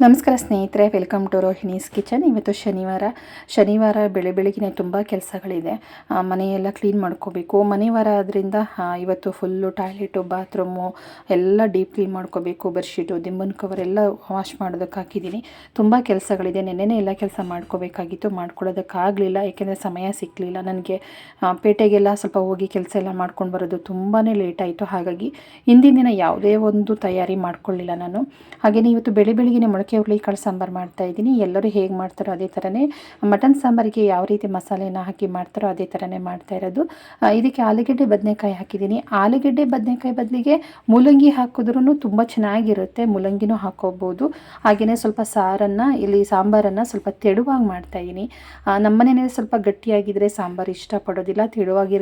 ನಮಸ್ಕಾರ ಸ್ನೇಹಿತರೆ, welcome to Rohini's kitchen. ಇವತ್ತು ಶನಿವಾರ. ಶನಿವಾರ ಬೆಳೆ ಬೆಳಗಿನ ತುಂಬ ಕೆಲಸಗಳಿದೆ. ಮನೆಯೆಲ್ಲ ಕ್ಲೀನ್ ಮಾಡ್ಕೋಬೇಕು. ಮನೆವಾರ ಆದ್ದರಿಂದ ಇವತ್ತು ಫುಲ್ಲು ಟಾಯ್ಲೆಟು, ಬಾತ್ರೂಮು ಎಲ್ಲ ಡೀಪ್ ಕ್ಲೀನ್ ಮಾಡ್ಕೋಬೇಕು. ಬೆಡ್ಶೀಟು, ದಿಂಬನ್ ಕವರ್ ಎಲ್ಲ ವಾಶ್ ಮಾಡೋದಕ್ಕೆ ಹಾಕಿದ್ದೀನಿ. ತುಂಬ ಕೆಲಸಗಳಿದೆ. ನೆನ್ನೆನೇ ಎಲ್ಲ ಕೆಲಸ ಮಾಡ್ಕೋಬೇಕಾಗಿತ್ತು. ಮಾಡ್ಕೊಳ್ಳೋದಕ್ಕಾಗಲಿಲ್ಲ. ಏಕೆಂದರೆ ಸಮಯ ಸಿಕ್ಕಲಿಲ್ಲ ನನಗೆ ಪೇಟೆಗೆಲ್ಲ ಸ್ವಲ್ಪ ಹೋಗಿ ಕೆಲಸ ಎಲ್ಲ ಮಾಡ್ಕೊಂಡು ಬರೋದು ತುಂಬಾ ಲೇಟ್ ಆಯಿತು. ಹಾಗಾಗಿ, ಹಿಂದಿನ ದಿನ ಯಾವುದೇ ಒಂದು ತಯಾರಿ ಮಾಡ್ಕೊಳ್ಳಿಲ್ಲ ನಾನು. ಹಾಗೆಯೇ ಇವತ್ತು ಬೆಳೆ ಬೆಳಿಗ್ಗೆ ಮೊಳಕೆ ಹುರುಳಿಕಾಳು ಸಾಂಬಾರು ಮಾಡ್ತಾ ಇದ್ದೀನಿ. ಎಲ್ಲರೂ ಹೇಗೆ ಮಾಡ್ತಾರೋ ಅದೇ ಥರನೇ ಮಟನ್ ಸಾಂಬಾರಿಗೆ ಯಾವ ರೀತಿ ಮಸಾಲೆನ ಹಾಕಿ ಮಾಡ್ತಾರೋ ಅದೇ ಥರನೇ ಮಾಡ್ತಾ ಇರೋದು. ಇದಕ್ಕೆ ಆಲೂಗಡ್ಡೆ ಬದನೆಕಾಯಿ ಹಾಕಿದ್ದೀನಿ. ಆಲೂಗಡ್ಡೆ ಬದನೆಕಾಯಿ ಬದಲಿಗೆ ಮೂಲಂಗಿ ಹಾಕಿದ್ರೂ ತುಂಬ ಚೆನ್ನಾಗಿರುತ್ತೆ. ಮೂಲಂಗಿನೂ ಹಾಕೋಬೋದು. ಹಾಗೆಯೇ ಸ್ವಲ್ಪ ಸಾರನ್ನು, ಇಲ್ಲಿ ಸಾಂಬಾರನ್ನು ಸ್ವಲ್ಪ ತೆಳುವಾಗಿ ಮಾಡ್ತಾ ಇದ್ದೀನಿ. ನಮ್ಮ ಮನೆಯಲ್ಲಿ ಸ್ವಲ್ಪ ಗಟ್ಟಿಯಾಗಿದ್ದರೆ ಸಾಂಬಾರು ಇಷ್ಟಪಡೋದಿಲ್ಲ, ತೆಳುವಾಗಿ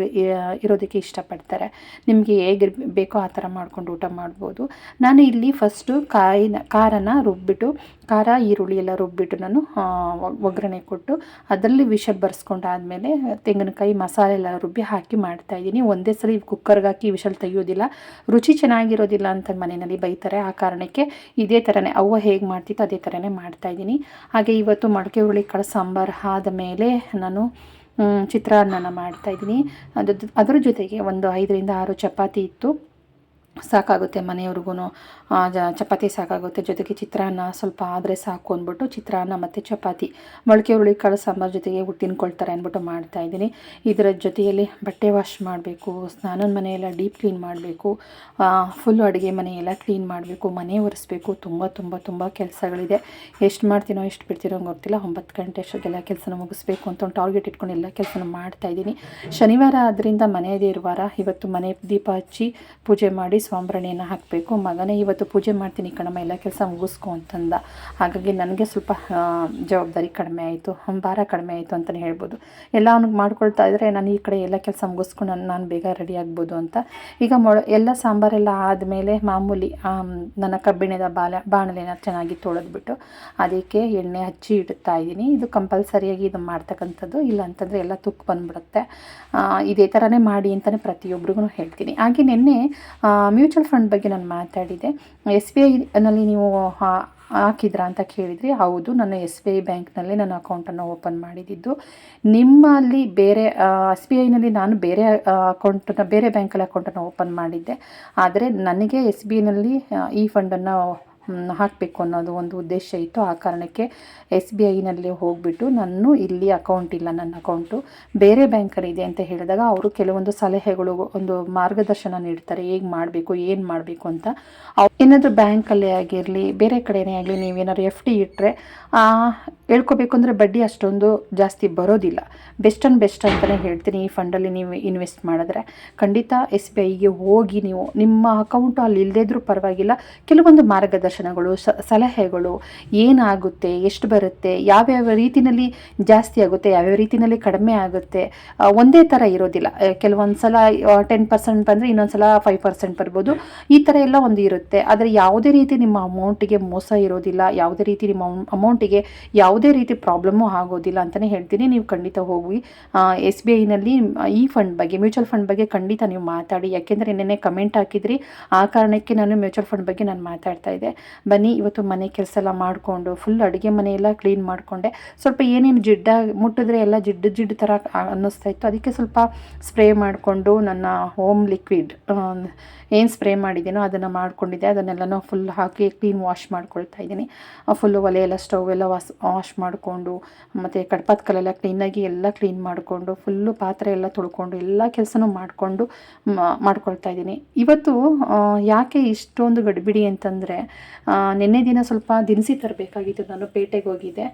ಇರೋದಕ್ಕೆ ಇಷ್ಟಪಡ್ತಾರೆ. ನಿಮಗೆ ಹೇಗೆ ಬೇಕೋ ಆ ಥರ ಮಾಡ್ಕೊಂಡು ಊಟ ಮಾಡ್ಬೋದು. ನಾನು ಇಲ್ಲಿ ಫಸ್ಟು ಕಾಯಿನ, ಖಾರನ ರುಬ್ಬಿಟ್ಟು ಖಾರ, ಈರುಳ್ಳಿ ಎಲ್ಲ ರುಬ್ಬಿಟ್ಟು ನಾನು ಒಗ್ಗರಣೆ ಕೊಟ್ಟು ಅದರಲ್ಲಿ ವಿಷಲ್ ಬರ್ಸ್ಕೊಂಡಾದ್ಮೇಲೆ ತೆಂಗಿನಕಾಯಿ ಮಸಾಲೆ ಎಲ್ಲ ರುಬ್ಬಿ ಹಾಕಿ ಮಾಡ್ತಾ ಇದ್ದೀನಿ. ಒಂದೇ ಸಲ ಕುಕ್ಕರ್ಗೆ ಹಾಕಿ ವಿಷಲ್ ತೆಗಿಯೋದಿಲ್ಲ. ರುಚಿ ಚೆನ್ನಾಗಿರೋದಿಲ್ಲ ಅಂತ ಮನೆಯಲ್ಲಿ ಬೈತಾರೆ. ಆ ಕಾರಣಕ್ಕೆ ಇದೇ ಥರನೇ ಅವ್ವ ಹೇಗೆ ಮಾಡ್ತಿತ್ತು ಅದೇ ಥರನೇ ಮಾಡ್ತಾ ಇದ್ದೀನಿ. ಹಾಗೆ ಇವತ್ತು ಮಡಕೆ ಹುರುಳಿ ಕಾಳು ಸಾಂಬಾರು ಆದ ಮೇಲೆ ನಾನು ಚಿತ್ರಾನ್ನ ಮಾಡ್ತಾಯಿದ್ದೀನಿ ಅದು ಅದರ ಜೊತೆಗೆ ಒಂದು ಐದರಿಂದ ಆರು ಚಪಾತಿ ಇತ್ತು. ಸಾಕಾಗುತ್ತೆ ಮನೆಯವ್ರಿಗೂ ಚಪಾತಿ ಸಾಕಾಗುತ್ತೆ. ಜೊತೆಗೆ ಚಿತ್ರಾನ್ನ ಸ್ವಲ್ಪ ಆದರೆ ಸಾಕು ಅಂದ್ಬಿಟ್ಟು ಚಿತ್ರಾನ್ನ ಮತ್ತು ಚಪಾತಿ. ಮೊಳಕೆ ಹುರುಳಿಕಾಳು ಸಾಂಬಾರು ಜೊತೆಗೆ ತಿನ್ಕೊಳ್ತಾರೆ ಅಂದ್ಬಿಟ್ಟು ಮಾಡ್ತಾಯಿದ್ದೀನಿ ಇದರ ಜೊತೆಯಲ್ಲಿ ಬಟ್ಟೆ ವಾಶ್ ಮಾಡಬೇಕು, ಸ್ನಾನದ ಮನೆಯೆಲ್ಲ ಡೀಪ್ ಕ್ಲೀನ್ ಮಾಡಬೇಕು ಫುಲ್ಲು ಅಡುಗೆ ಮನೆಯೆಲ್ಲ ಕ್ಲೀನ್ ಮಾಡಬೇಕು, ಮನೆ ಒರೆಸ್ಬೇಕು. ತುಂಬ ತುಂಬ ತುಂಬ ಕೆಲಸಗಳಿದೆ. ಎಷ್ಟು ಮಾಡ್ತೀನೋ, ಎಷ್ಟು ಬಿಡ್ತೀನೋ ಗೊತ್ತಿಲ್ಲ. ಒಂಬತ್ತು ಗಂಟೆ ಅಷ್ಟೊತ್ತಿಗೆಲ್ಲ ಕೆಲಸನ ಮುಗಿಸ್ಬೇಕು ಅಂತ ಒಂದು ಟಾರ್ಗೆಟ್ ಇಟ್ಕೊಂಡು ಎಲ್ಲ ಕೆಲಸನ ಮಾಡ್ತಾಯಿದ್ದೀನಿ ಶನಿವಾರ ಆದ್ದರಿಂದ ಮನೆಯದೇ ಇರುವಾರ ಇವತ್ತು ಮನೆ ದೀಪ ಹಚ್ಚಿ ಪೂಜೆ ಮಾಡಿ ಸ್ವಾಂಬ್ರಣಿಯನ್ನು ಹಾಕಬೇಕು. ಮಗನೇ ಇವತ್ತು ಪೂಜೆ ಮಾಡ್ತೀನಿ ಕಣಮ್ಮ, ಎಲ್ಲ ಕೆಲಸ ಮುಗಿಸ್ಕೊ ಅಂತಂದ. ಹಾಗಾಗಿ ನನಗೆ ಸ್ವಲ್ಪ ಜವಾಬ್ದಾರಿ ಕಡಿಮೆ ಆಯಿತು ಭಾರ ಕಡಿಮೆ ಆಯಿತು ಅಂತಲೇ ಹೇಳ್ಬೋದು. ಎಲ್ಲ ಅವ್ನಿಗೆ ಮಾಡ್ಕೊಳ್ತಾ ಇದ್ದರೆ ನಾನು ಈ ಕಡೆ ಎಲ್ಲ ಕೆಲಸ ಮುಗಿಸ್ಕೊಂಡು ನಾನು ನಾನು ಬೇಗ ರೆಡಿ ಆಗ್ಬೋದು ಅಂತ. ಈಗ ಮೊಳ, ಎಲ್ಲ ಸಾಂಬಾರೆಲ್ಲ ಆದಮೇಲೆ ಮಾಮೂಲಿ ನನ್ನ ಕಬ್ಬಿಣದ ಬಾಲ, ಬಾಣಲೆನ ಚೆನ್ನಾಗಿ ತೊಳೆದ್ಬಿಟ್ಟು ಅದಕ್ಕೆ ಎಣ್ಣೆ ಹಚ್ಚಿ ಇಡ್ತಾ ಇದ್ದೀನಿ. ಇದು ಕಂಪಲ್ಸರಿಯಾಗಿ ಇದು ಮಾಡ್ತಕ್ಕಂಥದ್ದು. ಇಲ್ಲ ಅಂತಂದರೆ ಎಲ್ಲ ತುಕ್ಕು ಬಂದ್ಬಿಡುತ್ತೆ. ಇದೇ ಥರನೇ ಮಾಡಿ ಅಂತಲೇ ಪ್ರತಿಯೊಬ್ಬರಿಗೂ ಹೇಳ್ತೀನಿ. ಹಾಗೆ ನಿನ್ನೆ ಮ್ಯೂಚುವಲ್ ಫಂಡ್ ಬಗ್ಗೆ ನಾನು ಮಾತಾಡಿದೆ. ಎಸ್ ಬಿ ಐನಲ್ಲಿ ನೀವು ಹಾಕಿದ್ರಾ ಅಂತ ಕೇಳಿದ್ರಿ ಹೌದು, ನನ್ನ ಎಸ್ ಬಿ ಐ ಬ್ಯಾಂಕ್ನಲ್ಲಿ ನನ್ನ ಅಕೌಂಟನ್ನು ಓಪನ್ ಮಾಡಿದ್ದು. ನಿಮ್ಮಲ್ಲಿ ಬೇರೆ ಎಸ್ ಬಿ ಐನಲ್ಲಿ ನಾನು ಬೇರೆ ಅಕೌಂಟನ್ನು, ಬೇರೆ ಬ್ಯಾಂಕಲ್ಲಿ ಅಕೌಂಟನ್ನು ಓಪನ್ ಮಾಡಿದ್ದೆ. ಆದರೆ ನನಗೆ ಎಸ್ ಬಿ ಐನಲ್ಲಿ ಈ ಫಂಡನ್ನು ಹಾಕಬೇಕು ಅನ್ನೋದು ಒಂದು ಉದ್ದೇಶ ಇತ್ತು. ಆ ಕಾರಣಕ್ಕೆ ಎಸ್ ಬಿ ಐನಲ್ಲಿ ಹೋಗಿಬಿಟ್ಟು ನಾನು ಇಲ್ಲಿ ಅಕೌಂಟ್ ಇಲ್ಲ ನನ್ನ ಅಕೌಂಟು ಬೇರೆ ಬ್ಯಾಂಕಲ್ಲಿ ಇದೆ ಅಂತ ಹೇಳಿದಾಗ ಅವರು ಕೆಲವೊಂದು ಸಲಹೆಗಳು, ಒಂದು ಮಾರ್ಗದರ್ಶನ ನೀಡ್ತಾರೆ. ಹೇಗೆ ಮಾಡಬೇಕು, ಏನು ಮಾಡಬೇಕು ಅಂತ. ಏನಾದರೂ ಬ್ಯಾಂಕಲ್ಲೇ ಆಗಿರಲಿ, ಬೇರೆ ಕಡೆಯೇ ಆಗಲಿ ನೀವೇನಾದ್ರು ಎಫ್ ಡಿ ಇಟ್ಟರೆ ಹೇಳ್ಕೋಬೇಕು ಅಂದರೆ ಬಡ್ಡಿ ಅಷ್ಟೊಂದು ಜಾಸ್ತಿ ಬರೋದಿಲ್ಲ. ಬೆಸ್ಟ್ ಆ್ಯಂಡ್ ಬೆಸ್ಟ್ ಅಂತಲೇ ಹೇಳ್ತೀನಿ. ಈ ಫಂಡಲ್ಲಿ ನೀವು ಇನ್ವೆಸ್ಟ್ ಮಾಡಿದ್ರೆ ಖಂಡಿತ ಎಸ್ ಬಿ ಐಗೆ ಹೋಗಿ ನೀವು ನಿಮ್ಮ ಅಕೌಂಟು ಅಲ್ಲಿ ಇಲ್ಲದೇ ಇದ್ರೂ ಪರವಾಗಿಲ್ಲ. ಕೆಲವೊಂದು ಮಾರ್ಗದರ್ಶನಗಳು ಸಲಹೆಗಳು, ಏನಾಗುತ್ತೆ, ಎಷ್ಟು ಬರುತ್ತೆ, ಯಾವ್ಯಾವ ರೀತಿಯಲ್ಲಿ ಜಾಸ್ತಿ ಆಗುತ್ತೆ, ಯಾವ್ಯಾವ ರೀತಿಯಲ್ಲಿ ಕಡಿಮೆ ಆಗುತ್ತೆ ಒಂದೇ ಥರ ಇರೋದಿಲ್ಲ. ಕೆಲವೊಂದು ಸಲ ಟೆನ್ ಪರ್ಸೆಂಟ್ ಬಂದರೆ ಇನ್ನೊಂದು ಸಲ ಫೈವ್ ಪರ್ಸೆಂಟ್ ಬರ್ಬೋದು. ಈ ಥರ ಎಲ್ಲ ಒಂದು ಇರುತ್ತೆ. ಆದರೆ ಯಾವುದೇ ರೀತಿ ನಿಮ್ಮ ಅಮೌಂಟಿಗೆ ಮೋಸ ಇರೋದಿಲ್ಲ, ಯಾವುದೇ ರೀತಿ ನಿಮ್ಮ ಅಮೌಂಟಿಗೆ ಯಾವುದೇ ರೀತಿ ಪ್ರಾಬ್ಲಮ್ಮು ಆಗೋದಿಲ್ಲ ಅಂತಲೇ ಹೇಳ್ತೀನಿ. ನೀವು ಖಂಡಿತ ಹೋಗಿ ಎಸ್ ಬಿ ಐನಲ್ಲಿ ಈ ಫಂಡ್ ಬಗ್ಗೆ, ಮ್ಯೂಚುವಲ್ ಫಂಡ್ ಬಗ್ಗೆ ಖಂಡಿತ ನೀವು ಮಾತಾಡಿ. ಯಾಕೆಂದರೆ ನೆನ್ನೆ ಕಮೆಂಟ್ ಹಾಕಿದ್ರಿ, ಆ ಕಾರಣಕ್ಕೆ ನಾನು ಮ್ಯೂಚುವಲ್ ಫಂಡ್ ಬಗ್ಗೆ ನಾನು ಮಾತಾಡ್ತಾ ಇದ್ದೆ. ಬನ್ನಿ, ಇವತ್ತು ಮನೆ ಕೆಲಸ ಎಲ್ಲ ಮಾಡಿಕೊಂಡು ಫುಲ್ ಅಡುಗೆ ಮನೆಯೆಲ್ಲ ಕ್ಲೀನ್ ಮಾಡಿಕೊಂಡೆ. ಸ್ವಲ್ಪ ಏನೇನು ಜಿಡ್ಡ ಮುಟ್ಟಿದ್ರೆ ಎಲ್ಲ ಜಿಡ್ಡು ಜಿಡ್ಡು ಥರ ಅನ್ನಿಸ್ತಾ ಇತ್ತು. ಅದಕ್ಕೆ ಸ್ವಲ್ಪ ಸ್ಪ್ರೇ ಮಾಡಿಕೊಂಡು ನನ್ನ ಹೋಮ್ ಲಿಕ್ವಿಡ್ ಏನು ಸ್ಪ್ರೇ ಮಾಡಿದ್ದೀನೋ ಅದನ್ನು ಮಾಡ್ಕೊಂಡಿದ್ದೆ. ಅದನ್ನೆಲ್ಲನೂ ಫುಲ್ ಹಾಕಿ ಕ್ಲೀನ್ ವಾಶ್ ಮಾಡ್ಕೊಳ್ತಾ ಇದ್ದೀನಿ. ಫುಲ್ಲು ಒಲೆ ಎಲ್ಲ ಸ್ಟವ್ ಎಲ್ಲ ವಾಶ್ ವಾಶ್ ಮಾಡಿಕೊಂಡು, ಮತ್ತು ಕಡ್ಪಾದ ಕಲ್ಲೆಲ್ಲ ಕ್ಲೀನಾಗಿ ಎಲ್ಲ ಕ್ಲೀನ್ ಮಾಡಿಕೊಂಡು ಫುಲ್ಲು ಪಾತ್ರೆ ಎಲ್ಲ ತೊಳ್ಕೊಂಡು, ಎಲ್ಲ ಕೆಲಸನೂ ಮಾಡಿಕೊಂಡು ಮಾಡ್ಕೊಳ್ತಾ ಇದ್ದೀನಿ. ಇವತ್ತು ಯಾಕೆ ಇಷ್ಟೊಂದು ಗಡಿಬಿಡಿ ಅಂತಂದರೆ ನಿನ್ನೆ ದಿನ ಸ್ವಲ್ಪ ದಿನಸಿ ತರಬೇಕಾಗಿತ್ತು, ನಾನು ಪೇಟೆಗೆ ಹೋಗಿದ್ದೆ.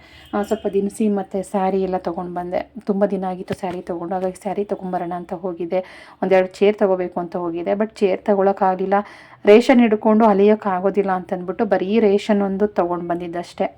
ಸ್ವಲ್ಪ ದಿನಸಿ ಮತ್ತು ಸ್ಯಾರಿ ಎಲ್ಲ ತೊಗೊಂಡು ಬಂದೆ. ತುಂಬ ದಿನ ಆಗಿತ್ತು ಸ್ಯಾರಿ ತೊಗೊಂಡು, ಹಾಗಾಗಿ ಸ್ಯಾರಿ ತೊಗೊಂಬರೋಣ ಅಂತ ಹೋಗಿದ್ದೆ. ಒಂದೆರಡು ಚೇರ್ ತೊಗೋಬೇಕು ಅಂತ ಹೋಗಿದ್ದೆ ಬಟ್ ಚೇರ್ ತೊಗೊಳಕ್ಕಾಗಲಿಲ್ಲ. ರೇಷನ್ ಹಿಡ್ಕೊಂಡು ಅಲಿಯೋಕ್ಕಾಗೋದಿಲ್ಲ ಅಂತಂದ್ಬಿಟ್ಟು ಬರೀ ರೇಷನ್ ಒಂದು ತೊಗೊಂಡು ಬಂದಿದ್ದಷ್ಟೇ.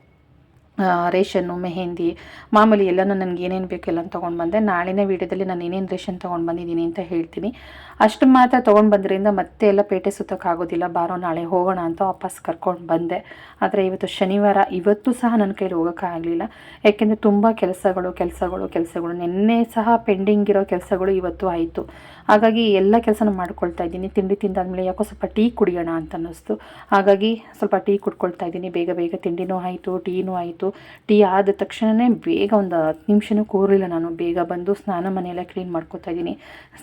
ರೇಷನ್ನು, ಮೆಹೆಂದಿ, ಮಾಮೂಲಿ ಎಲ್ಲನೂ ನನಗೆ ಏನೇನು ಬೇಕೆಲ್ಲ ತೊಗೊಂಡು ಬಂದೆ. ನಾಳಿನ ವೀಡಿಯೋದಲ್ಲಿ ನಾನು ಏನೇನು ರೇಷನ್ ತೊಗೊಂಡು ಬಂದಿದ್ದೀನಿ ಅಂತ ಹೇಳ್ತೀನಿ. ಅಷ್ಟು ಮಾತ್ರ ತೊಗೊಂಡು ಬಂದ್ರಿಂದ ಮತ್ತೆ ಎಲ್ಲ ಪೇಟೆ ಸುತ್ತೋಕ್ಕಾಗೋದಿಲ್ಲ ಬಾರೋ, ನಾಳೆ ಹೋಗೋಣ ಅಂತ ವಾಪಸ್ ಕರ್ಕೊಂಡು ಬಂದೆ. ಆದರೆ ಇವತ್ತು ಶನಿವಾರ, ಇವತ್ತು ಸಹ ನನ್ನ ಕೈಲಿ ಹೋಗೋಕ್ಕಾಗಲಿಲ್ಲ ಯಾಕೆಂದರೆ ತುಂಬ ಕೆಲಸಗಳು ಕೆಲಸಗಳು ಕೆಲಸಗಳು. ನಿನ್ನೆ ಸಹ ಪೆಂಡಿಂಗ್ ಇರೋ ಕೆಲಸಗಳು ಇವತ್ತು ಆಯಿತು. ಹಾಗಾಗಿ ಎಲ್ಲ ಕೆಲಸನ ಮಾಡ್ಕೊಳ್ತಾ ಇದ್ದೀನಿ. ತಿಂಡಿ ತಿಂದಾದ್ಮೇಲೆ ಯಾಕೋ ಸ್ವಲ್ಪ ಟೀ ಕುಡಿಯೋಣ ಅಂತ ಅನ್ನಿಸ್ತು. ಹಾಗಾಗಿ ಸ್ವಲ್ಪ ಟೀ ಕುಡ್ಕೊಳ್ತಾ ಇದ್ದೀನಿ. ಬೇಗ ಬೇಗ ತಿಂಡಿನೂ ಆಯಿತು, ಟೀನೂ ಆಯಿತು. ಟೀ ಆದ ತಕ್ಷಣವೇ ಬೇಗ ಒಂದು ಹತ್ತು ನಿಮಿಷನೂ ಕೂರಲಿಲ್ಲ ನಾನು. ಬೇಗ ಬಂದು ಸ್ನಾನ ಮನೆಯೆಲ್ಲ ಕ್ಲೀನ್ ಮಾಡ್ಕೊತಾ ಇದ್ದೀನಿ.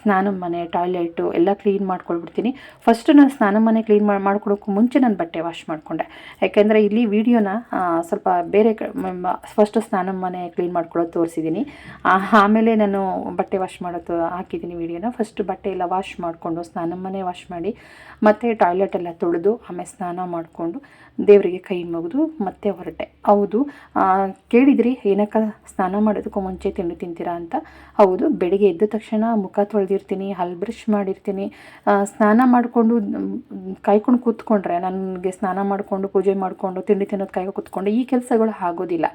ಸ್ನಾನ ಮನೆ ಟಾಯ್ಲೆಟು ಎಲ್ಲ ಕ್ಲೀನ್ ಮಾಡ್ಕೊಳ್ಬಿಡ್ತೀನಿ. ಫಸ್ಟು ನಾನು ಸ್ನಾನ ಮನೆ ಕ್ಲೀನ್ ಮಾಡಿ ಮಾಡ್ಕೊಳೋಕ್ಕೂ ಮುಂಚೆ ನಾನು ಬಟ್ಟೆ ವಾಶ್ ಮಾಡಿಕೊಂಡೆ. ಯಾಕೆಂದರೆ ಇಲ್ಲಿ ವಿಡಿಯೋನ ಸ್ವಲ್ಪ ಬೇರೆ ಫಸ್ಟು ಸ್ನಾನ ಮನೆ ಕ್ಲೀನ್ ಮಾಡ್ಕೊಳ್ಳೋದು ತೋರಿಸಿದ್ದೀನಿ. ಆಮೇಲೆ ನಾನು ಬಟ್ಟೆ ವಾಶ್ ಮಾಡೋದು ಹಾಕಿದ್ದೀನಿ ವಿಡಿಯೋನ. ಫಸ್ಟ್ ಬಟ್ಟೆ ಎಲ್ಲ ವಾಶ್ ಮಾಡಿಕೊಂಡು ಸ್ನಾನ ಮನೆ ವಾಶ್ ಮಾಡಿ, ಮತ್ತು ಟಾಯ್ಲೆಟ್ ಎಲ್ಲ ತೊಳೆದು ಆಮೇಲೆ ಸ್ನಾನ ಮಾಡಿಕೊಂಡು ದೇವರಿಗೆ ಕೈ ಮುಗಿದು ಮತ್ತೆ ಹೊರಟೆ. ಹೌದು. ಕೇಳಿದಿರಿ, ಏನಕ್ಕ ಸ್ನಾನ ಮಾಡೋದಕ್ಕೂ ಮುಂಚೆ ತಿಂಡಿ ತಿಂತೀರಾ ಅಂತ. ಹೌದು, ಬೆಳಿಗ್ಗೆ ಎದ್ದ ತಕ್ಷಣ ಮುಖ ತೊಳೆದಿರ್ತೀನಿ, ಹಲ್ ಬ್ರಷ್ ಮಾಡಿರ್ತೀನಿ. ಸ್ನಾನ ಮಾಡಿಕೊಂಡು, ಕಾಯ್ಕೊಂಡು ಕೂತ್ಕೊಂಡ್ರೆ, ನನಗೆ ಸ್ನಾನ ಮಾಡಿಕೊಂಡು, ಪೂಜೆ ಮಾಡಿಕೊಂಡು, ತಿಂಡಿ ತಿನ್ನೋದು ಕಾಯ್ಕೊಂಡು ಕೂತ್ಕೊಂಡು ಈ ಕೆಲಸಗಳು ಆಗೋದಿಲ್ಲ.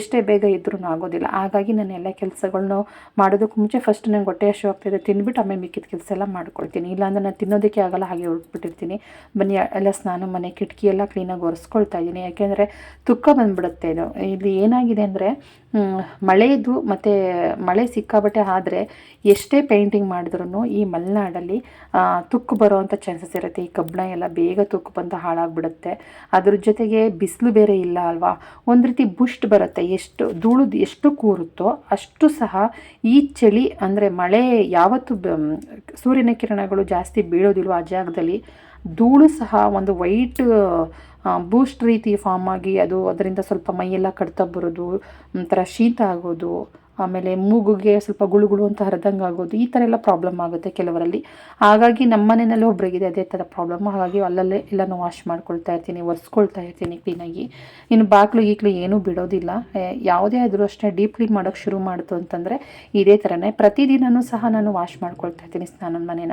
ಎಷ್ಟೇ ಬೇಗ ಇದ್ರೂ ಆಗೋದಿಲ್ಲ. ಹಾಗಾಗಿ ನಾನು ಎಲ್ಲ ಕೆಲಸಗಳನ್ನೂ ಮಾಡೋದಕ್ಕೆ ಮುಂಚೆ ಫಸ್ಟ್ ನಂಗೆ ಹೊಟ್ಟೆ ಹಶು ಆಗ್ತಿದೆ. ತಿಂದ್ಬಿಟ್ಟು ಆಮೇಲೆ ಮಿಕ್ಕಿದ ಕೆಲಸ ಎಲ್ಲ ಮಾಡ್ಕೊಳ್ತೀನಿ. ಇಲ್ಲಾಂದ್ರೆ ನಾನು ತಿನ್ನೋದಕ್ಕೆ ಆಗಲ್ಲ, ಹಾಗೆ ಹೊರಟ್ಬಿಟ್ಟಿರ್ತೀನಿ ಬನ್ನಿ, ಎಲ್ಲ ಸ್ನಾನ ಮನೆ ಕಿಟಕಿ ಎಲ್ಲ ಕ್ಲೀನಾಗಿ ಒರೆಸ್ಕೊಳ್ತಾ ಇದ್ದೀನಿ. ಯಾಕೆಂದರೆ ತುಕ್ಕ ಬಂದ್ಬಿಡುತ್ತೆ ಇದು. ಇಲ್ಲಿ ಏನಾಗಿದೆ ಅಂದರೆ ಮಳೆದು ಮತ್ತು ಮಳೆ ಸಿಕ್ಕಾಬಟ್ಟೆ ಆದರೆ ಎಷ್ಟೇ ಪೇಂಟಿಂಗ್ ಮಾಡಿದ್ರೂ ಈ ಮಲೆನಾಡಲ್ಲಿ ತುಕ್ಕು ಬರೋವಂಥ ಚಾನ್ಸಸ್ ಇರುತ್ತೆ. ಈ ಕಬ್ಬಣ ಎಲ್ಲ ಬೇಗ ತುಕ್ಕು ಬಂದು ಹಾಳಾಗ್ಬಿಡುತ್ತೆ. ಅದ್ರ ಜೊತೆಗೆ ಬಿಸಿಲು ಬೇರೆ ಇಲ್ಲ ಅಲ್ವಾ? ಒಂದು ರೀತಿ ಬುಷ್ಟ್ ಬರುತ್ತೆ. ಎಷ್ಟು ಧೂಳು ಎಷ್ಟು ಕೂರುತ್ತೋ ಅಷ್ಟು ಸಹ ಈ ಚಳಿ ಅಂದರೆ ಮಳೆ ಯಾವತ್ತು ಸೂರ್ಯನ ಕಿರಣಗಳು ಜಾಸ್ತಿ ಬೀಳೋದಿಲ್ವೋ ಆ ಜಾಗದಲ್ಲಿ? ಧೂಳು ಸಹ ಒಂದು ವೈಟ್ ಬೂಸ್ಟ್ ರೀತಿ ಫಾರ್ಮ್ ಆಗಿ ಅದು ಅದರಿಂದ ಸ್ವಲ್ಪ ಮೈಯೆಲ್ಲ ಕಡ್ತಾ ಬರೋದು, ಒಂಥರ ಶೀತ ಆಗೋದು ಆಮೇಲೆ ಮೂಗುಗೆ ಸ್ವಲ್ಪ ಗುಳುಗುಳು ಅಂತ ಹರಿದಂಗೆ ಆಗೋದು, ಈ ಥರ ಎಲ್ಲ ಪ್ರಾಬ್ಲಮ್ ಆಗುತ್ತೆ ಕೆಲವರಲ್ಲಿ. ಹಾಗಾಗಿ ನಮ್ಮ ಮನೆಯಲ್ಲಿ ಒಬ್ಬರಿಗಿದೆ ಅದೇ ಥರ ಪ್ರಾಬ್ಲಮ್ ಹಾಗಾಗಿ ಅಲ್ಲಲ್ಲೇ ಎಲ್ಲನೂ ವಾಶ್ ಮಾಡ್ಕೊಳ್ತಾ ಇರ್ತೀನಿ, ಒರೆಸ್ಕೊಳ್ತಾ ಇರ್ತೀನಿ ಕ್ಲೀನಾಗಿ ಇನ್ನು ಬಾಗಿಲು ಗೀಕ್ಲು ಏನೂ ಬಿಡೋದಿಲ್ಲ. ಯಾವುದೇ ಆದರೂ ಅಷ್ಟೇ ಡೀಪ್ ಕ್ಲೀನ್ ಮಾಡೋಕ್ಕೆ ಶುರು ಮಾಡಿತು ಅಂತಂದರೆ ಇದೇ ಥರನೇ ಪ್ರತಿದಿನವೂ ಸಹ ನಾನು ವಾಶ್ ಮಾಡ್ಕೊಳ್ತಾ ಇರ್ತೀನಿ ಸ್ನಾನದ ಮನೇನ.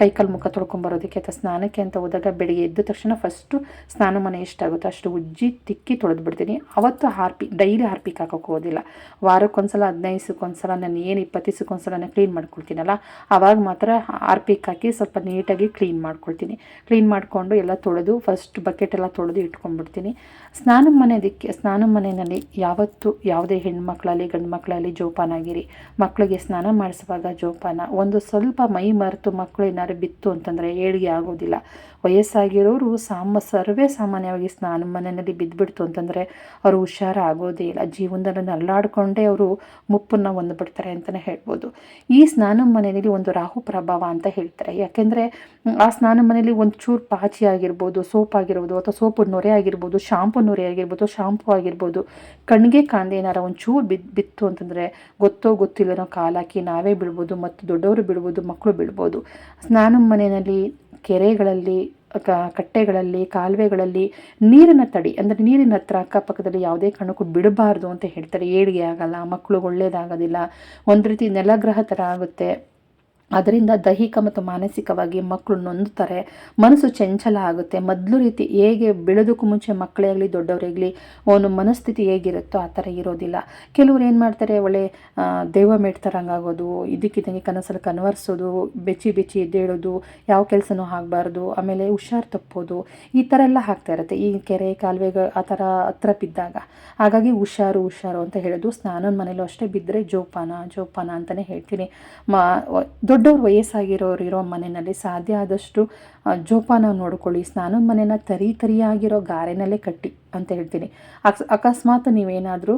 ಕೈಕಾಲು ಮುಖ ತೊಳ್ಕೊಂಬರೋದಕ್ಕೆ ಅಥವಾ ಸ್ನಾನಕ್ಕೆ ಅಂತ ಹೋದಾಗ ಬೆಳಿಗ್ಗೆ ಎದ್ದ ತಕ್ಷಣ ಫಸ್ಟು ಸ್ನಾನ ಮನೆ ಎಷ್ಟಾಗುತ್ತೋ ಅಷ್ಟು ಉಜ್ಜಿ ತಿಕ್ಕಿ ತೊಳೆದು ಬಿಡ್ತೀನಿ. ಅವತ್ತು ಹಾರ್ಪಿ, ಡೈಲಿ ಹಾರ್ಪಿಕ್ ಹಾಕೋಕೆ ಹೋಗೋದಿಲ್ಲ. ವಾರಕ್ಕೊಂದ್ಸಲ ಹದಿನೈದು ದಿವಸಕ್ಕೊಂದ್ಸಲ ನಾನು ಏನು ಇಪ್ಪತ್ತು ದಿವಸಕ್ಕೊಂದ್ಸಲ ನಾನು ಕ್ಲೀನ್ ಮಾಡ್ಕೊಳ್ತೀನಲ್ಲ, ಆವಾಗ ಮಾತ್ರ ಹಾರ್ಪಿಕ್ ಹಾಕಿ ಸ್ವಲ್ಪ ನೀಟಾಗಿ ಕ್ಲೀನ್ ಮಾಡ್ಕೊಳ್ತೀನಿ. ಕ್ಲೀನ್ ಮಾಡಿಕೊಂಡು ಎಲ್ಲ ತೊಳೆದು ಫಸ್ಟ್ ಬಕೆಟ್ ಎಲ್ಲ ತೊಳೆದು ಇಟ್ಕೊಂಡ್ಬಿಡ್ತೀನಿ. ಸ್ನಾನ ಮನೆದಕ್ಕೆ ಸ್ನಾನ ಮನೆಯಲ್ಲಿ ಯಾವತ್ತು ಯಾವುದೇ ಹೆಣ್ಮಕ್ಳಲ್ಲಿ ಗಂಡು ಮಕ್ಕಳಲ್ಲಿ ಜೋಪಾನ ಆಗಿರಿ. ಮಕ್ಕಳಿಗೆ ಸ್ನಾನ ಮಾಡಿಸುವಾಗ ಜೋಪಾನ. ಒಂದು ಸ್ವಲ್ಪ ಮೈ ಮರೆತು ಮಕ್ಕಳು ಏನಾದ್ರು ಬಿತ್ತು ಅಂತಂದರೆ ಏಳಿಗೆ ಆಗೋದಿಲ್ಲ. ವಯಸ್ಸಾಗಿರೋರು ಸಾಮ, ಸರ್ವೇ ಸಾಮಾನ್ಯವಾಗಿ ಸ್ನಾನ ಮನೆಯಲ್ಲಿ ಬಿದ್ದುಬಿಡ್ತು ಅಂತಂದರೆ ಅವರು ಹುಷಾರಾಗೋದೇ ಇಲ್ಲ. ಜೀವನದಲ್ಲಿ ನಲ್ಲಾಡಿಕೊಂಡೇ ಅವರು ಮುಪ್ಪನ್ನು ಹೊಂದ್ಬಿಡ್ತಾರೆ ಅಂತಲೇ ಹೇಳ್ಬೋದು. ಈ ಸ್ನಾನ ಮನೆಯಲ್ಲಿ ಒಂದು ರಾಹು ಪ್ರಭಾವ ಅಂತ ಹೇಳ್ತಾರೆ. ಯಾಕೆಂದರೆ ಆ ಸ್ನಾನ ಮನೆಯಲ್ಲಿ ಒಂದು ಚೂರು ಪಾಚಿ ಆಗಿರ್ಬೋದು, ಸೋಪ್ ಆಗಿರ್ಬೋದು, ಅಥವಾ ಸೋಪು ನೊರೆ ಆಗಿರ್ಬೋದು, ಶಾಂಪು ನೊರೆ ಆಗಿರ್ಬೋದು, ಶಾಂಪು ಆಗಿರ್ಬೋದು ಕಣ್ಣಿಗೆ ಕಾಣದೆ ಏನಾರ ಒಂದು ಚೂರು ಬಿದ್ದು ಬಿತ್ತು ಅಂತಂದರೆ ಗೊತ್ತೋ ಗೊತ್ತಿಲ್ಲನೋ ಕಾಲಾಕಿ ನಾವೇ ಬಿಡ್ಬೋದು, ಮತ್ತು ದೊಡ್ಡವರು ಬಿಡ್ಬೋದು ಮಕ್ಕಳು ಬಿಡ್ಬೋದು. ಸ್ನಾನ ಮನೆಯಲ್ಲಿ ಕೆರೆಗಳಲ್ಲಿ ಕ ಕಟ್ಟೆಗಳಲ್ಲಿ, ಕಾಲುವೆಗಳಲ್ಲಿ ನೀರಿನ ತಡಿ, ಅಂದರೆ ನೀರಿನ ಹತ್ರ ಅಕ್ಕಪಕ್ಕದಲ್ಲಿ ಯಾವುದೇ ಕಾರಣಕ್ಕೂ ಬಿಡಬಾರ್ದು ಅಂತ ಹೇಳ್ತಾರೆ. ಏಳಿಗೆ ಆಗಲ್ಲ ಮಕ್ಕಳು ಒಳ್ಳೆಯದಾಗೋದಿಲ್ಲ ಒಂದು ರೀತಿ ನೆಲಗ್ರಹ ಥರ ಆಗುತ್ತೆ. ಅದರಿಂದ ದೈಹಿಕ ಮತ್ತು ಮಾನಸಿಕವಾಗಿ ಮಕ್ಕಳು ನೊಂದುತ್ತಾರೆ. ಮನಸ್ಸು ಚಂಚಲ ಆಗುತ್ತೆ. ಮೊದಲು ರೀತಿ ಹೇಗೆ ಬೆಳೆದಕ್ಕೂ ಮುಂಚೆ ಮಕ್ಕಳೇ ಆಗಲಿ, ದೊಡ್ಡವರೇ ಅವನು ಮನಸ್ಥಿತಿ ಹೇಗಿರುತ್ತೋ ಆ ಥರ ಇರೋದಿಲ್ಲ. ಕೆಲವ್ರು ಏನು ಮಾಡ್ತಾರೆ, ಒಳ್ಳೆ ದೇವ ಮೇಡ್ತಾರಂಗಾಗೋದು ಇದಕ್ಕಿದ್ದಂಗೆ ಕನಸಲ್ಲಿ ಕನ್ವರ್ಸೋದು ಬೆಚ್ಚಿ ಬೆಚ್ಚಿ ಎದ್ದೇಳೋದು, ಯಾವ ಕೆಲಸನೂ ಆಗಬಾರ್ದು, ಆಮೇಲೆ ಹುಷಾರು ತಪ್ಪೋದು, ಈ ಥರ ಎಲ್ಲ ಆಗ್ತಾ ಇರುತ್ತೆ. ಈ ಕೆರೆ, ಕಾಲುವೆಗಳು ಆ ಥರ ಹತ್ರ ಬಿದ್ದಾಗ. ಹಾಗಾಗಿ ಹುಷಾರು ಹುಷಾರು ಅಂತ ಹೇಳೋದು. ಸ್ನಾನದ ಮನೇಲೂ ಅಷ್ಟೇ ಬಿದ್ದರೆ ಜೋಪಾನ ಜೋಪಾನ ಅಂತಲೇ ಹೇಳ್ತೀನಿ. ಮಾ ವ- ದೊಡ್ಡವ್ರು ವಯಸ್ಸಾಗಿರೋರು ಇರೋ ಮನೆಯಲ್ಲಿ ಸಾಧ್ಯ ಆದಷ್ಟು ಜೋಪಾನ ನೋಡ್ಕೊಳ್ಳಿ. ಸ್ನಾನದ ಮನೇನ ತರಿ ತರಿಯಾಗಿರೋ ಗಾರೆನಲ್ಲೇ ಕಟ್ಟಿ. ಅಂತ ಹೇಳ್ತೀನಿ. ಅಕ್ ಅಕಸ್ಮಾತ್ ನೀವೇನಾದರೂ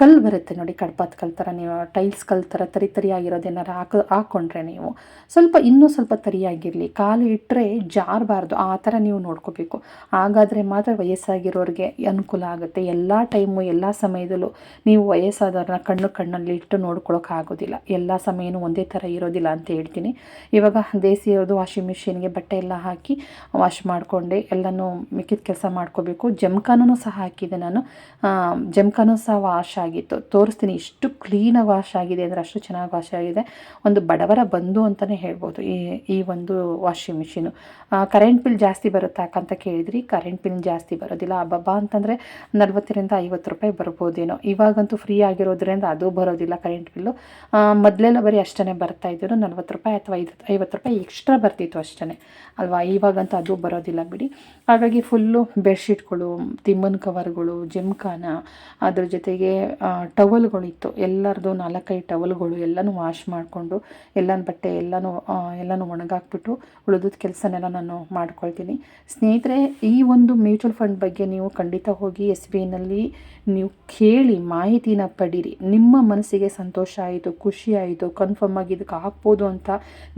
ಕಲ್ಲು ಬರುತ್ತೆ ನೋಡಿ ಕಡ್ಪಾತ್ ಕಲ್ ಥರ ನೀವು ಟೈಲ್ಸ್ ಕಲ್ ಥರ ತರಿ ತರಿಯಾಗಿರೋದೇನಾರು ಹಾಕ ಹಾಕ್ಕೊಂಡ್ರೆ ನೀವು, ಸ್ವಲ್ಪ ಇನ್ನೂ ಸ್ವಲ್ಪ ತರಿಯಾಗಿರಲಿ. ಕಾಲು ಇಟ್ಟರೆ ಜಾರಬಾರ್ದು. ಆ ಥರ ನೀವು ನೋಡ್ಕೋಬೇಕು. ಹಾಗಾದರೆ ಮಾತ್ರ ವಯಸ್ಸಾಗಿರೋರಿಗೆ ಅನುಕೂಲ ಆಗುತ್ತೆ. ಎಲ್ಲ ಟೈಮು, ಎಲ್ಲ ಸಮಯದಲ್ಲೂ ನೀವು ವಯಸ್ಸಾದವ್ರನ್ನ ಕಣ್ಣು ಕಣ್ಣಲ್ಲಿ ಇಟ್ಟು ನೋಡ್ಕೊಳೋಕ್ಕಾಗೋದಿಲ್ಲ ಎಲ್ಲ ಸಮಯನೂ ಒಂದೇ ಥರ ಇರೋದಿಲ್ಲ ಅಂತ ಹೇಳ್ತೀನಿ. ಇವಾಗ ದೇಸಿ ಇರೋದು ವಾಷಿಂಗ್ ಮಿಷಿನ್ಗೆ ಬಟ್ಟೆ ಎಲ್ಲ ಹಾಕಿ ವಾಶ್ ಮಾಡಿಕೊಂಡೆ. ಎಲ್ಲನೂ ಮಿಕ್ಕಿದ ಕೆಲಸ ಮಾಡ್ಕೋಬೇಕು. ಜಮ್ ಜಮ್ಕಾನೂ ಸಹ ಹಾಕಿದ್ದೆ ನಾನು. ಜಮ್ಕಾನೂ ಸಹ ವಾಶ್ ಆಗಿತ್ತು. ತೋರಿಸ್ತೀನಿ, ಇಷ್ಟು ಕ್ಲೀನಾಗಿ ವಾಶ್ ಆಗಿದೆ ಅಂದರೆ ಅಷ್ಟು ಚೆನ್ನಾಗಿ ವಾಶ್ ಆಗಿದೆ. ಒಂದು ಬಡವರ ಬಂದು ಅಂತಲೇ ಹೇಳ್ಬೋದು ಈ ಈ ಒಂದು ವಾಷಿಂಗ್ ಮಿಷಿನು. ಕರೆಂಟ್ ಬಿಲ್ ಜಾಸ್ತಿ ಬರುತ್ತಾ ಯಾಕಂತ ಕೇಳಿದ್ರಿ. ಕರೆಂಟ್ ಬಿಲ್ ಜಾಸ್ತಿ ಬರೋದಿಲ್ಲ. ಅಬ್ಬಬ್ಬ ಅಂತಂದರೆ ನಲ್ವತ್ತರಿಂದ ಐವತ್ತು ರೂಪಾಯಿ ಬರ್ಬೋದೇನೋ. ಇವಾಗಂತೂ ಫ್ರೀ ಆಗಿರೋದ್ರಿಂದ ಅದು ಬರೋದಿಲ್ಲ ಕರೆಂಟ್ ಬಿಲ್ಲು ಮೊದಲೆಲ್ಲ ಬರೀ ಅಷ್ಟೇ ಬರ್ತಾ ಇದ್ದರು ನಲ್ವತ್ತು ರೂಪಾಯಿ ಅಥವಾ ಐದು, ಐವತ್ತು ರೂಪಾಯಿ ಎಕ್ಸ್ಟ್ರಾ ಬರ್ತಿತ್ತು ಅಷ್ಟೇ ಅಲ್ವಾ? ಇವಾಗಂತೂ ಅದು ಬರೋದಿಲ್ಲ ಬಿಡಿ. ಹಾಗಾಗಿ ಫುಲ್ಲು ಬೆಡ್ಶೀಟ್ಗಳು ತಿಮ್ಮನ ಕವರ್ಗಳು, ಜಮ್ಖಾನ, ಅದ್ರ ಜೊತೆಗೆ ಟವಲ್ಗಳಿತ್ತು. ಎಲ್ಲರದು ನಾಲ್ಕೈದು ಟವಲ್ಗಳು ಎಲ್ಲನೂ ವಾಶ್ ಮಾಡಿಕೊಂಡು, ಎಲ್ಲನ ಬಟ್ಟೆ ಎಲ್ಲನೂ ಎಲ್ಲನೂ ಒಣಗಾಕ್ಬಿಟ್ಟು ಉಳಿದ ಕೆಲಸನೆಲ್ಲ ನಾನು ಮಾಡ್ಕೊಳ್ತೀನಿ. ಸ್ನೇಹಿತರೆ, ಈ ಒಂದು ಮ್ಯೂಚುವಲ್ ಫಂಡ್ ಬಗ್ಗೆ ನೀವು ಖಂಡಿತ ಹೋಗಿ ಎಸ್ ಬಿ ಐನಲ್ಲಿ ನೀವು ಕೇಳಿ ಮಾಹಿತಿನ ಪಡೀರಿ. ನಿಮ್ಮ ಮನಸ್ಸಿಗೆ ಸಂತೋಷ ಆಯಿತು, ಖುಷಿ ಆಯಿತು ಕನ್ಫರ್ಮ್ ಆಗಿ ಇದಕ್ಕೆ ಹಾಕ್ಬೋದು ಅಂತ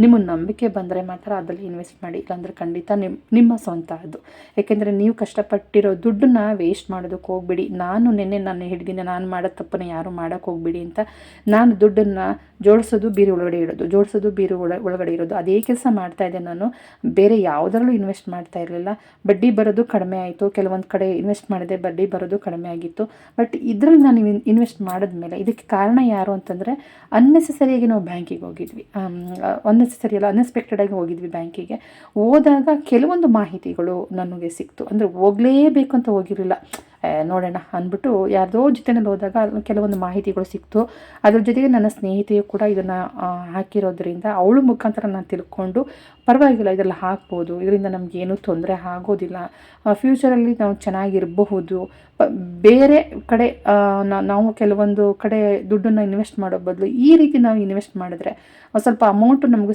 ನಿಮ್ಮ ನಂಬಿಕೆ ಬಂದರೆ ಮಾತ್ರ ಅದರಲ್ಲಿ ಇನ್ವೆಸ್ಟ್ ಮಾಡಿ. ಇಲ್ಲಾಂದರೆ ಖಂಡಿತ ನಿಮ್ಮ ನಿಮ್ಮ ಸ್ವಂತ ಅದು. ಯಾಕೆಂದರೆ ನೀವು ಕಷ್ಟಪಟ್ಟಿರೋ ದುಡ್ಡನ್ನ ವೇಸ್ಟ್ ಮಾಡೋದಕ್ಕೆ ಹೋಗ್ಬಿಡಿ. ನಾನು ನಿನ್ನೆ ನಾನು ಹಿಡಿದಿನ ನಾನು ಮಾಡೋ ತಪ್ಪನ್ನು ಯಾರು ಮಾಡೋಕ್ಕೆ ಹೋಗ್ಬಿಡಿ ಅಂತ ನಾನು ದುಡ್ಡನ್ನು ಜೋಡಿಸೋದು ಬೀರು ಒಳಗಡೆ ಇಡೋದು ಜೋಡಿಸೋದು ಬೀರು ಒಳ, ಒಳಗಡೆ ಇರೋದು. ಅದೇ ಕೆಲಸ ಮಾಡ್ತಾ ಇದ್ದೆ ನಾನು. ಬೇರೆ ಯಾವುದರಲ್ಲೂ ಇನ್ವೆಸ್ಟ್ ಮಾಡ್ತಾ ಇರಲಿಲ್ಲ. ಬಡ್ಡಿ ಬರೋದು ಕಡಿಮೆ ಆಯಿತು. ಕೆಲವೊಂದು ಕಡೆ ಇನ್ವೆಸ್ಟ್ ಮಾಡಿದೆ ಬಡ್ಡಿ ಬರೋದು ಕಡಿಮೆ ಆಗಿತ್ತು. ಬಟ್ ಇದರಲ್ಲಿ ನಾನು ಇನ್ವೆಸ್ಟ್ ಮಾಡಿದ್ಮೇಲೆ ಇದಕ್ಕೆ ಕಾರಣ ಯಾರು ಅಂತಂದರೆ ಅನ್ನೆಸೆಸರಿಯಾಗಿ ನಾವು ಬ್ಯಾಂಕಿಗೆ ಹೋಗಿದ್ವಿ. ಅನ್ನೆಸೆಸರಿ ಅಲ್ಲ ಅನ್ಎಕ್ಸ್ಪೆಕ್ಟೆಡ್ ಆಗಿ ಹೋಗಿದ್ವಿ ಬ್ಯಾಂಕಿಗೆ. ಹೋದಾಗ ಕೆಲವೊಂದು ಮಾಹಿತಿಗಳು ನನಗೆ ಸಿಕ್ತು. ಅಂದರೆ ಹೋಗಲೇಬೇಕು ಅಂತ ಹೋಗಿರಲಿಲ್ಲ. ನೋಡೋಣ ಅಂದ್ಬಿಟ್ಟು ಯಾರ್ದೋ ಜೊತೆನಲ್ಲಿ ಹೋದಾಗ ಕೆಲವೊಂದು ಮಾಹಿತಿಗಳು ಸಿಕ್ತು. ಅದ್ರ ಜೊತೆಗೆ ನನ್ನ ಸ್ನೇಹಿತೆಯು ಕೂಡ ಇದನ್ನು ಹಾಕಿರೋದ್ರಿಂದ ಅವಳು ಮುಖಾಂತರ ನಾನು ತಿಳ್ಕೊಂಡು ಪರವಾಗಿಲ್ಲ ಇದ್ರಲ್ಲಿ ಹಾಕ್ಬೋದು. ಇದರಿಂದ ನಮಗೇನು ತೊಂದರೆ ಆಗೋದಿಲ್ಲ. ಫ್ಯೂಚರಲ್ಲಿ ನಾವು ಚೆನ್ನಾಗಿರಬಹುದು. ಬೇರೆ ಕಡೆ ನಾವು ಕೆಲವೊಂದು ಕಡೆ ದುಡ್ಡನ್ನು ಇನ್ವೆಸ್ಟ್ ಮಾಡೋ ಬದಲು ಈ ರೀತಿ ನಾವು ಇನ್ವೆಸ್ಟ್ ಮಾಡಿದ್ರೆ ಸ್ವಲ್ಪ ಅಮೌಂಟು ನಮಗೆ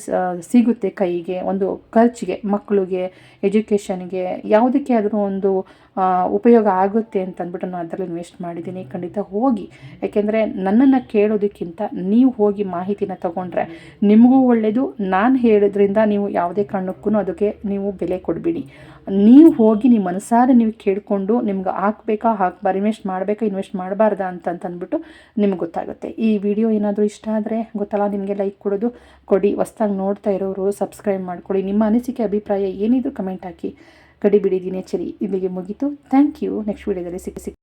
ಸಿಗುತ್ತೆ ಕೈಗೆ, ಒಂದು ಖರ್ಚಿಗೆ ಮಕ್ಕಳಿಗೆ ಎಜುಕೇಷನ್ಗೆ ಯಾವುದಕ್ಕೆ ಆದರೂ ಒಂದು ಉಪಯೋಗ ಆಗುತ್ತೆ. ಅಂತ ಅಂದ್ಬಿಟ್ಟು ನಾನು ಅದರಲ್ಲಿ ಇನ್ವೆಸ್ಟ್ ಮಾಡಿದ್ದೀನಿ. ಖಂಡಿತ ಹೋಗಿ. ಯಾಕೆಂದರೆ ನನ್ನನ್ನು ಕೇಳೋದಕ್ಕಿಂತ ನೀವು ಹೋಗಿ ಮಾಹಿತಿನ ತಗೊಂಡ್ರೆ ನಿಮಗೂ ಒಳ್ಳೆಯದು ನಾನು ಹೇಳೋದ್ರಿಂದ ನೀವು ಯಾವುದೇ ಕಾರಣಕ್ಕೂ ಅದಕ್ಕೆ ನೀವು ಬೆಲೆ ಕೊಡಬೇಡಿ. ನೀವು ಹೋಗಿ ನಿಮ್ಮ ಅನುಸಾರ ನೀವು ಕೇಳಿಕೊಂಡು ನಿಮ್ಗೆ ಹಾಕ್ಬೇಕಾ ಹಾಕ್ಬಾರ್ದು ಇನ್ವೆಸ್ಟ್ ಮಾಡಬೇಕಾ ಇನ್ವೆಸ್ಟ್ ಮಾಡಬಾರ್ದಾ ಅಂತ ಅಂದ್ಬಿಟ್ಟು ನಿಮ್ಗೆ ಗೊತ್ತಾಗುತ್ತೆ. ಈ ವಿಡಿಯೋ ಏನಾದರೂ ಇಷ್ಟ ಆದರೆ ಗೊತ್ತಲ್ಲ, ನಿಮಗೆ ಲೈಕ್ ಕೊಡೋದು, ಕೊಡಿ. ಹೊಸ್ದಾಗಿ ನೋಡ್ತಾ ಇರೋರು ಸಬ್ಸ್ಕ್ರೈಬ್ ಮಾಡ್ಕೊಳ್ಳಿ. ನಿಮ್ಮ ಅನಿಸಿಕೆ, ಅಭಿಪ್ರಾಯ ಏನಿದ್ರು ಕಮೆಂಟ್ ಹಾಕಿ. ಗಡಿ ಬಿಡಿ ದಿನಚರಿ ಇಲ್ಲಿಗೆ ಮುಗಿತು. ಥ್ಯಾಂಕ್ ಯು ನೆಕ್ಸ್ಟ್ ವೀಡಿಯೋದಲ್ಲಿ ಸಿಕ್ಕಿ